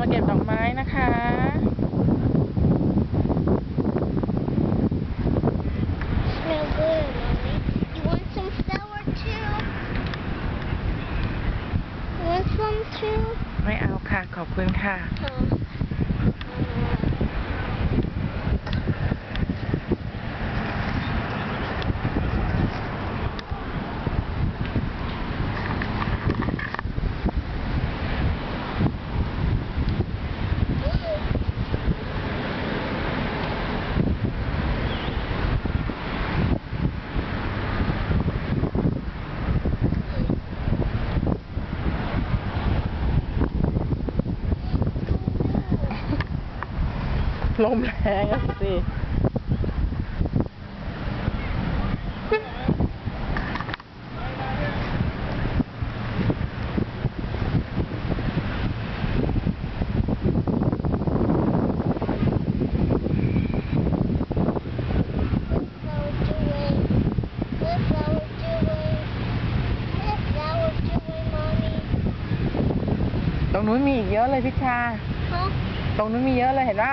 มาเก็บดอกไม้นะคะ Smell good, mommy. You want some sour too? You want some too? ไม่เอาค่ะ ขอบคุณค่ะ ลมแรงอะสิตรงนู้นมีอีกเยอะเลยพิชา ตรงนู้นมีเยอะเลยเห็นปะ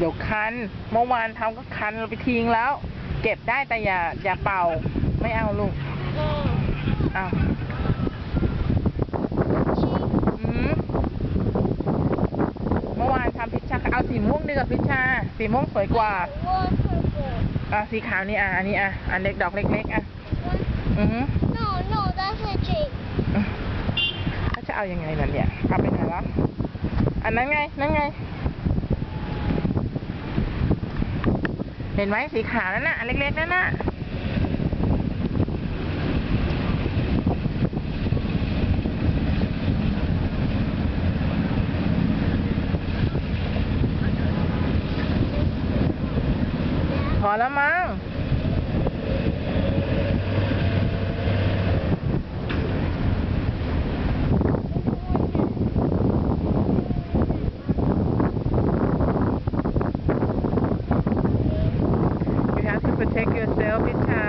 เอะเอะเอะเดี๋ยวคัน เมื่อวานทำก็คันเราไปทิ้งแล้ว เก็บได้แต่อย่าอย่าเป่า ไม่เอาลูกเอาอืมเมื่อวานทำพิชชาเอาสีม่วงดีกว่าพิชชา สีม่วงสวยกว่าอะสีขาวนี่อะอันนี้อะอันเล็กดอกเล็กๆอะอือฮึ No, no, that's a tree. เขาจะเอายังไงล่ะเนี่ยเอาไปไหนแล้วอันนั้นไง นั่นไง เห็นไหมสีขาวนั่นน่ะอันเล็กๆนั่นน่ะพอแล้วมั้ง เล็กยูเซลพิชา